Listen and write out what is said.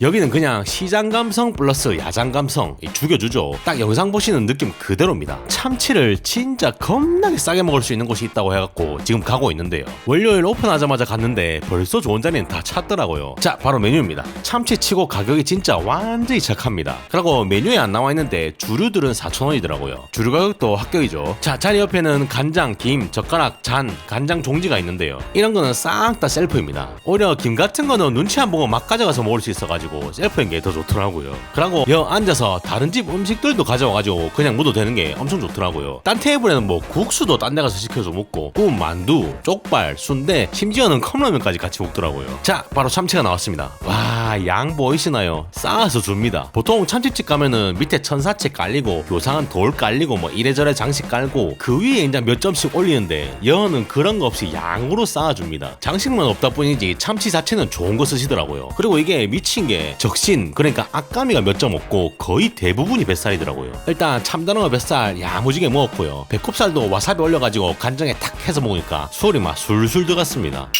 여기는 그냥 시장 감성 플러스 야장 감성 이 죽여주죠. 딱 영상 보시는 느낌 그대로입니다. 참치를 진짜 겁나게 싸게 먹을 수 있는 곳이 있다고 해갖고 지금 가고 있는데요. 월요일 오픈하자마자 갔는데 벌써 좋은 자리는 다 찼더라고요. 자 바로 메뉴입니다. 참치치고 가격이 진짜 완전히 착합니다. 그리고 메뉴에 안 나와 있는데 주류들은 4,000원이더라고요. 주류 가격도 합격이죠. 자 자리 옆에는 간장, 김, 젓가락, 잔, 간장 종지가 있는데요. 이런 거는 싹 다 셀프입니다. 오히려 김 같은 거는 눈치 안 보고 막 가져가서 먹을 수 있어가지고 셀프인 게더 좋더라고요. 그리고 여 앉아서 다른 집 음식들도 가져와가지고 그냥 묻어도 되는 게 엄청 좋더라고요. 딴 테이블에는 뭐 국수도 딴 데 가서 시켜서 먹고 구 만두, 쪽발, 순대, 심지어는 컵라면까지 같이 먹더라고요. 자, 바로 참치가 나왔습니다. 와, 양 보이시나요? 쌓아서 줍니다. 보통 참치집 가면은 밑에 천사채 깔리고 요상한 돌 깔리고 뭐 이래저래 장식 깔고 그 위에 이제 몇 점씩 올리는데 여는 그런 거 없이 양으로 쌓아줍니다. 장식만 없다 뿐이지 참치 자체는 좋은 거 쓰시더라고요. 그리고 이게 미친 게 적신 그러니까 악가미가 몇 점 없고 거의 대부분이 뱃살이더라고요. 일단 참다랑어 뱃살 야무지게 먹었고요. 배꼽살도 와사비 올려가지고 간장에 탁 해서 먹으니까 술이 막 술술 들어갔습니다.